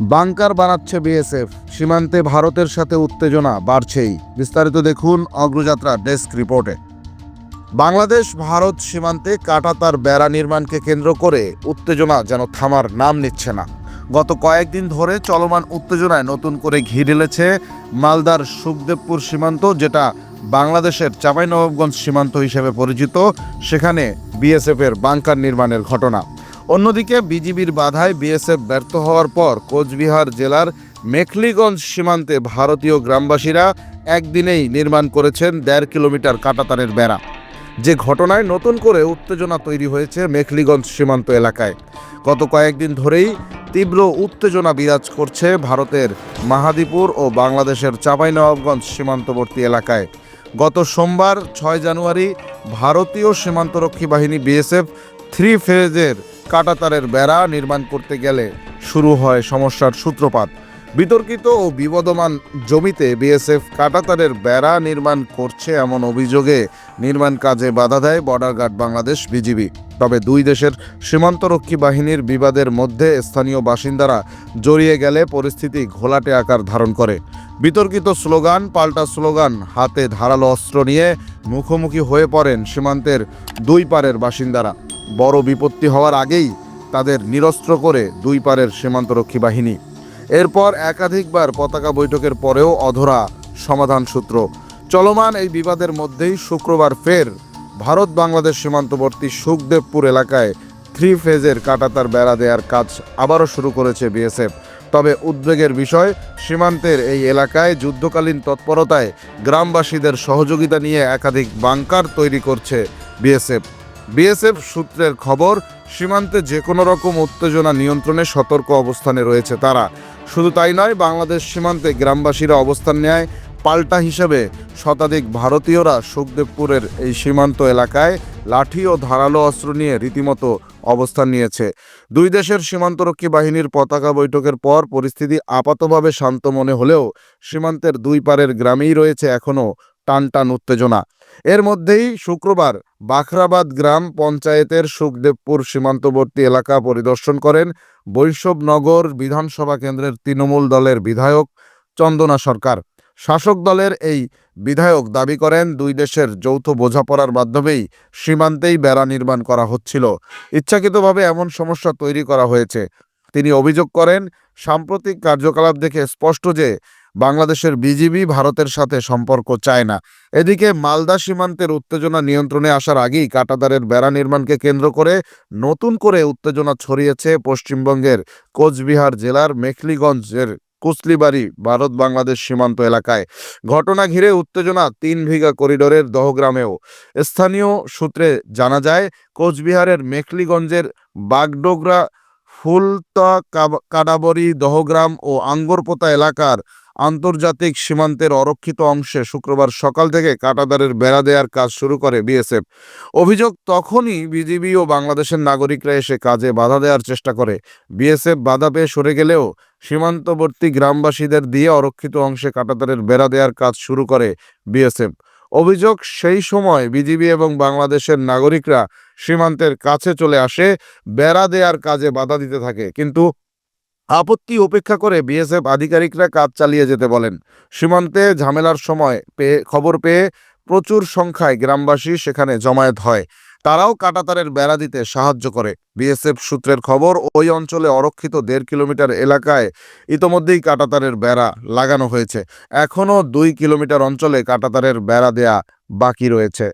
Bunker বানাচ্ছে BSF. সীমান্তে ভারতের সাথে উত্তেজনা বাড়ছেই। বিস্তারিত দেখুন অগ্রযাত্রা ডেস্ক রিপোর্টে। বাংলাদেশ, ভারত সীমান্তে কাটাতার বেড়া নির্মাণকে কেন্দ্র করে উত্তেজনা যেন থামার নাম নিচ্ছে না। গত কয়েকদিন ধরে চলমান উত্তেজনায় নতুন করে ঘি ঢেলেছে মালদার সুখদেবপুর সীমান্ত, যেটা বাংলাদেশের চাঁপাইনবাবগঞ্জ সীমান্ত হিসেবে পরিচিত। সেখানে বিএসএফের বাংকার নির্মাণের ঘটনা। অন্যদিকে বিজিবির বাধায় বিএসএফ ব্যর্থ হওয়ার পর কোচবিহার জেলার মেখলিগঞ্জ সীমান্তে ভারতীয় গ্রামবাসীরা একদিনেই নির্মাণ করেছেন দেড় কিলোমিটার কাটাতারের বেড়া। যে ঘটনায় নতুন করে উত্তেজনা তৈরি হয়েছে মেখলিগঞ্জ সীমান্ত এলাকায়। গত কয়েকদিন ধরেই তীব্র উত্তেজনা বিরাজ করছে ভারতের মাহাদীপুর ও বাংলাদেশের চাঁপাইনবাবগঞ্জ সীমান্তবর্তী এলাকায়। গত সোমবার ছয় জানুয়ারি ভারতীয় সীমান্তরক্ষী বাহিনী বিএসএফ থ্রি ফেজের কাটাতারের বেড়া নির্মাণ করতে গেলে শুরু হয় সমস্যার সূত্রপাত। বিতর্কিত ও বিবদমান জমিতে বিএসএফ কাটাতারের বেড়া নির্মাণ করছে এমন অভিযোগে নির্মাণ কাজে বাধা দেয় বর্ডার গার্ড বাংলাদেশ বিজিবি। তবে দুই দেশের সীমান্তরক্ষী বাহিনীর বিবাদের মধ্যে স্থানীয় বাসিন্দারা জড়িয়ে গেলে পরিস্থিতি ঘোলাটে আকার ধারণ করে। বিতর্কিত স্লোগান, পাল্টা স্লোগান, হাতে ধারালো অস্ত্র নিয়ে মুখোমুখি হয়ে পড়েন সীমান্তের দুই পারের বাসিন্দারা। বড় বিপত্তি হওয়ার আগেই তাদের নিরস্ত্র করে দুই পারের সীমান্তরক্ষী বাহিনী। এরপর একাধিকবার পতাকা বৈঠকের পরেও অধরা সমাধান সূত্র। চলমান এই বিবাদের মধ্যেই শুক্রবার ফের ভারত বাংলাদেশ সীমান্তবর্তী সুখদেবপুর এলাকায় থ্রি ফেজের কাটাতার বেড়া দেওয়ার কাজ আবারও শুরু করেছে বিএসএফ। তবে উদ্বেগের বিষয়, সীমান্তের এই এলাকায় যুদ্ধকালীন তৎপরতায় গ্রামবাসীদের সহযোগিতা নিয়ে একাধিক বাংকার তৈরি করছে বিএসএফ। বিএসএফ সূত্রের খবর, সীমান্তে যে কোনো রকম উত্তেজনা নিয়ন্ত্রণে সতর্ক অবস্থানে রয়েছে তারা। শুধু তাই নয়, বাংলাদেশ সীমান্তে গ্রামবাসীরা অবস্থান নেয় পাল্টা হিসেবে। শতাধিক ভারতীয়রা সুখদেবপুরের এই সীমান্ত এলাকায় লাঠি ও ধারালো অস্ত্র নিয়ে রীতিমতো অবস্থান নিয়েছে। দুই দেশের সীমান্তরক্ষী বাহিনীর পতাকা বৈঠকের পর পরিস্থিতি আপাতভাবে শান্ত মনে হলেও সীমান্তের দুই পারের গ্রামেই রয়েছে এখনও টান টান উত্তেজনা। এর মধ্যেই শুক্রবার বাখরাবাদ গ্রাম পঞ্চায়েতের সুখদেবপুর সীমান্তবর্তী এলাকা পরিদর্শন করেন বৈষ্ণবনগর বিধানসভা কেন্দ্রের তৃণমূল দলের বিধায়ক চন্দনা সরকার। শাসক দলের এই বিধায়ক দাবি করেন, দুই দেশের যৌথ বোঝাপড়ার মাধ্যমেই সীমান্তেই বেড়া নির্মাণ করা হচ্ছিল। ইচ্ছাকৃতভাবে এমন সমস্যা তৈরি করা হয়েছে। তিনি অভিযোগ করেন, সাম্প্রতিক কার্যকলাপ দেখে স্পষ্ট যে বাংলাদেশের বিজিবি ভারতের সাথে সম্পর্ক চায় না। এদিকে মালদা সীমান্তের উত্তেজনা নিয়ন্ত্রণে আসার আগেই কাটাতারের বেড়া নির্মাণকে কেন্দ্র করে নতুন করে উত্তেজনা ছড়িয়েছে পশ্চিমবঙ্গের কোচবিহার জেলার মেখলিগঞ্জের কুসলিবাড়ি ভারত বাংলাদেশ সীমান্ত এলাকায়। ঘটনা ঘিরে উত্তেজনা তিন ভিগা করিডোরের দহগ্রামেও। স্থানীয় সূত্রে জানা যায়, কোচবিহারের মেখলিগঞ্জের বাগডোগরা, ফুলতা কাডাবরি দহগ্রাম ও আঙ্গরপোতা এলাকার আন্তর্জাতিক সীমান্তের অরক্ষিত অংশে শুক্রবার সকাল থেকে কাটাতারের বেড়া দেওয়ার কাজ শুরু করে বিএসএফ। অভিযোগ তখনই বিজিবি ও বাংলাদেশের নাগরিকরা এসে কাজে বাধা দেওয়ার চেষ্টা করে। বিএসএফ বাধা পেয়ে সরে গেলেও সীমান্তবর্তী গ্রামবাসীদের দিয়ে অরক্ষিত অংশে কাটাতারের বেড়া দেওয়ার কাজ শুরু করে বিএসএফ। অভিযোগ সেই সময় বিজিবি এবং বাংলাদেশের নাগরিকরা সীমান্তের কাছে চলে আসে, বেড়া দেওয়ার কাজে বাধা দিতে থাকে। কিন্তু আপত্তি উপেক্ষা করে বিএসএফ আধিকারিকরা কাজ চালিয়ে যেতে বলেন। সীমান্তে ঝামেলার সময় পেয়ে, খবর পেয়ে প্রচুর সংখ্যায় গ্রামবাসী সেখানে জমায়েত হয়। তারাও কাটাতারের বেড়া দিতে সাহায্য করে। বিএসএফ সূত্রের খবর, ওই অঞ্চলে অরক্ষিত দেড় কিলোমিটার এলাকায় ইতোমধ্যেই কাটাতারের বেড়া লাগানো হয়েছে। এখনও দুই কিলোমিটার অঞ্চলে কাটাতারের বেড়া দেয়া বাকি রয়েছে।